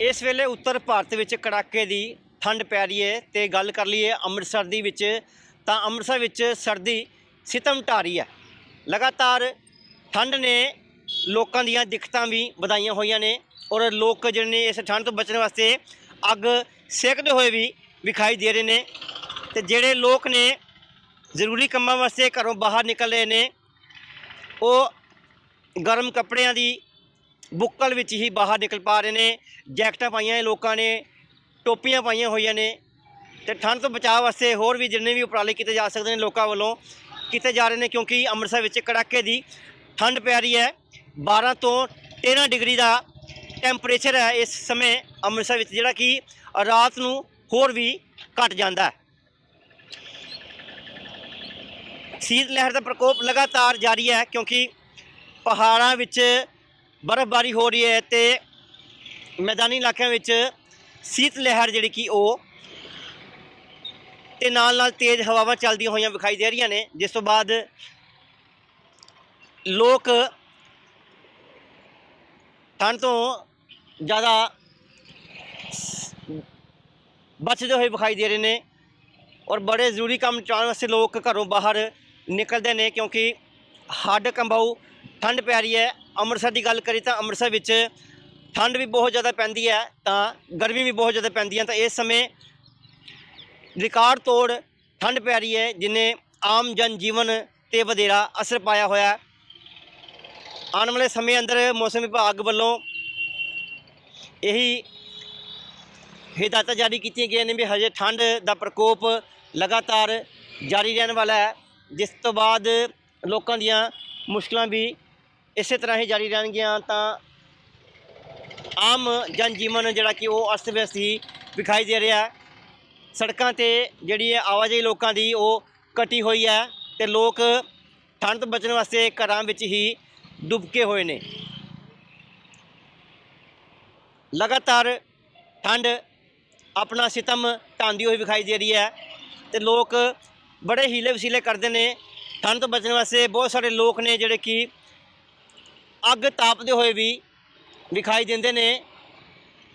ਇਸ ਵੇਲੇ ਉੱਤਰ ਭਾਰਤ ਵਿੱਚ ਕੜਾਕੇ ਦੀ ਠੰਡ ਪੈ ਰਹੀ ਹੈ ਤੇ ਗੱਲ ਕਰ ਲਈਏ ਅੰਮ੍ਰਿਤਸਰ ਦੀ ਵਿੱਚ, ਤਾਂ ਅੰਮ੍ਰਿਤਸਰ ਵਿੱਚ ਸਰਦੀ ਸਿਤਮ ਢਾਰੀ ਰਹੀ ਹੈ। ਲਗਾਤਾਰ ਠੰਡ ਨੇ ਲੋਕਾਂ ਦੀਆਂ ਦਿੱਕਤਾਂ ਵੀ ਵਧਾਈਆਂ ਹੋਈਆਂ ਨੇ ਔਰ ਲੋਕ ਜਿਹੜੇ ਨੇ ਇਸ ਠੰਡ ਤੋਂ ਬਚਣ ਵਾਸਤੇ ਅੱਗ ਸੇਕਦੇ ਹੋਏ ਵੀ ਵਿਖਾਈ ਦੇ ਰਹੇ ਨੇ ਤੇ ਜਿਹੜੇ ਲੋਕ ਨੇ ਜ਼ਰੂਰੀ ਕੰਮਾਂ ਵਾਸਤੇ ਘਰੋਂ ਬਾਹਰ ਨਿਕਲ ਰਹੇ ਨੇ, ਉਹ ਗਰਮ ਕੱਪੜਿਆਂ ਦੀ ਬੁੱਕਲ ਵਿੱਚ ਹੀ ਬਾਹਰ ਨਿਕਲ ਪਾ ਰਹੇ ਨੇ, ਜੈਕਟਾਂ ਪਾਈਆਂ ਨੇ ਲੋਕਾਂ ਨੇ, ਟੋਪੀਆਂ ਪਾਈਆਂ ਹੋਈਆਂ ਨੇ ਤੇ ਠੰਡ ਤੋਂ ਬਚਾਅ ਵਾਸਤੇ ਹੋਰ ਵੀ ਜਿੰਨੇ ਵੀ ਉਪਰਾਲੇ ਕੀਤੇ ਜਾ ਸਕਦੇ ਨੇ ਲੋਕਾਂ ਵੱਲੋਂ, ਕੀਤੇ ਜਾ ਰਹੇ ਨੇ ਕਿਉਂਕਿ ਅੰਮ੍ਰਿਤਸਰ ਵਿੱਚ ਕੜਾਕੇ ਦੀ ਠੰਡ ਪੈ ਰਹੀ ਹੈ। 12 ਤੋਂ 13 ਡਿਗਰੀ ਦਾ ਟੈਂਪਰੇਚਰ ਹੈ ਇਸ ਸਮੇਂ ਅੰਮ੍ਰਿਤਸਰ ਵਿੱਚ, ਜਿਹੜਾ ਕਿ ਰਾਤ ਨੂੰ ਹੋਰ ਵੀ ਘਟ ਜਾਂਦਾ ਹੈ। ਸੀਤ ਲਹਿਰ ਦਾ ਪ੍ਰਕੋਪ ਲਗਾਤਾਰ ਜਾਰੀ ਹੈ ਕਿਉਂਕਿ ਪਹਾੜਾਂ ਵਿੱਚ ਬਰਫ਼ਬਾਰੀ ਹੋ ਰਹੀ ਹੈ ਤੇ ਮੈਦਾਨੀ ਇਲਾਕਿਆਂ ਵਿੱਚ ਸੀਤ ਲਹਿਰ ਜਿਹੜੀ ਕਿ ਉਹ ਤੇ ਨਾਲ ਨਾਲ ਤੇਜ਼ ਹਵਾਵਾਂ ਚੱਲਦੀਆਂ ਹੋਈਆਂ ਵਿਖਾਈ ਦੇ ਰਹੀਆਂ ਨੇ, ਜਿਸ ਤੋਂ ਬਾਅਦ ਲੋਕ ਠੰਡ ਤੋਂ ਜ਼ਿਆਦਾ ਬਚਦੇ ਹੋਏ ਵਿਖਾਈ ਦੇ ਰਹੇ ਨੇ ਔਰ ਬੜੇ ਜ਼ਰੂਰੀ ਕੰਮ ਚਾਉਣ ਵਾਸਤੇ ਲੋਕ ਘਰੋਂ ਬਾਹਰ ਨਿਕਲਦੇ ਨੇ ਕਿਉਂਕਿ ਹੱਡ ਕੰਬਾਊ ਠੰਡ ਪੈ ਰਹੀ ਹੈ। ਅੰਮ੍ਰਿਤਸਰ ਦੀ ਗੱਲ ਕਰੀ ਤਾਂ ਅੰਮ੍ਰਿਤਸਰ ਵਿੱਚ ਠੰਡ ਵੀ ਬਹੁਤ ਜ਼ਿਆਦਾ ਪੈਂਦੀ ਹੈ, ਤਾਂ ਗਰਮੀ ਵੀ ਬਹੁਤ ਜ਼ਿਆਦਾ ਪੈਂਦੀ ਹੈ, ਤਾਂ ਇਸ ਸਮੇਂ ਰਿਕਾਰਡ ਤੋੜ ਠੰਡ ਪੈ ਰਹੀ ਹੈ, ਜਿਨੇ ਆਮ ਜਨ ਜੀਵਨ ਤੇ ਵਧੇਰਾ ਅਸਰ ਪਾਇਆ ਹੋਇਆ ਹੈ। ਆਉਣ ਵਾਲੇ ਸਮੇਂ ਅੰਦਰ ਮੌਸਮ ਵਿਭਾਗ ਵੱਲੋਂ ਇਹੀ ਹਦਾਇਤਾਂ ਜਾਰੀ ਕੀਤੀਆਂ ਗਈਆਂ ਨੇ ਵੀ ਹਜੇ ਠੰਡ ਦਾ ਪ੍ਰਕੋਪ ਲਗਾਤਾਰ ਜਾਰੀ ਰਹਿਣ ਵਾਲਾ ਹੈ, ਜਿਸ ਤੋਂ ਬਾਅਦ ਲੋਕਾਂ ਦੀਆਂ ਮੁਸ਼ਕਲਾਂ ਵੀ ਇਸੇ ਤਰ੍ਹਾਂ ਹੀ ਜਾਰੀ ਰਹਿਣਗੀਆਂ ਤਾਂ ਆਮ ਜਨ ਜੀਵਨ ਜਿਹੜਾ ਕਿ ਉਹ ਅਸਤ ਵਿਅਸਤ ਹੀ ਵਿਖਾਈ ਦੇ ਰਿਹਾ ਸੜਕਾਂ ਤੇ ਜਿਹੜੀ ਹੈ ਆਵਾਜਾਈ ਲੋਕਾਂ ਦੀ ਉਹ ਕੱਟੀ ਹੋਈ ਹੈ ਤੇ ਲੋਕ ਠੰਡ ਤੋਂ ਬਚਣ ਵਾਸਤੇ ਘਰਾਂ ਵਿੱਚ ਹੀ ਡੁੱਬਕੇ ਹੋਏ ਨੇ। ਲਗਾਤਾਰ ਠੰਡ ਆਪਣਾ ਸਿਤਮ ਢਾਂਦੀ ਹੋਈ ਵਿਖਾਈ ਦੇ ਰਹੀ ਹੈ ਤੇ ਲੋਕ ਬੜੇ ਹੀਲੇ ਵਸੀਲੇ ਕਰਦੇ ਨੇ। ਠੰਡ ਤੋਂ ਬਚਣ ਵਾਸਤੇ ਬਹੁਤ ਸਾਰੇ ਲੋਕ ਨੇ ਜਿਹੜੇ ਕਿ ਅੱਗ ਤਾਪਦੇ ਹੋਏ ਵੀ ਵਿਖਾਈ ਦਿੰਦੇ ਨੇ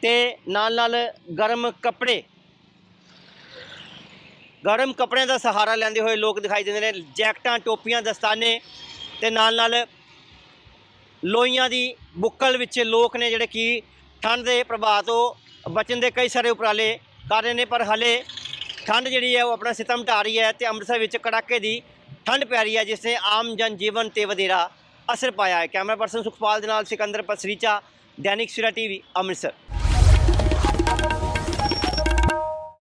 ਤੇ ਨਾਲ ਨਾਲ ਗਰਮ ਕੱਪੜੇ, ਗਰਮ ਕੱਪੜਿਆਂ ਦਾ ਸਹਾਰਾ ਲੈਂਦੇ ਹੋਏ ਲੋਕ ਦਿਖਾਈ ਦਿੰਦੇ ਨੇ, ਜੈਕਟਾਂ, ਟੋਪੀਆਂ, ਦਸਤਾਨੇ ਤੇ ਨਾਲ ਨਾਲ ਲੋਈਆਂ ਦੀ ਬੁੱਕਲ ਵਿੱਚ ਲੋਕ ਨੇ ਜਿਹੜੇ ਕਿ ਠੰਡ ਦੇ ਪ੍ਰਭਾਵ ਤੋਂ ਬਚਣ ਦੇ ਕਈ ਸਾਰੇ ਉਪਰਾਲੇ ਕਰ ਰਹੇ ਨੇ, ਪਰ ਹਲੇ ਠੰਡ ਜਿਹੜੀ ਹੈ ਉਹ ਆਪਣਾ ਸਿਤਮ ਢਾ ਰਹੀ ਹੈ ਤੇ ਅੰਮ੍ਰਿਤਸਰ ਵਿੱਚ ਕੜਾਕੇ ਦੀ ਠੰਡ ਪੈ ਰਹੀ ਹੈ, ਜਿਸ ਨੇ ਆਮ ਜਨ ਜੀਵਨ ਤੇ ਵਧੇਰਾ ਅਸਰ ਪਾਇਆ ਹੈ। ਕੈਮਰਾ ਪਰਸਨ ਸੁਖਪਾਲ ਦੇ ਨਾਲ ਸਿਕੰਦਰ ਪਸਰੀਚਾ ਦੈਨਿਕ ਸਵੇਰਾ ਟੀਵੀ ਅੰਮ੍ਰਿਤਸਰ।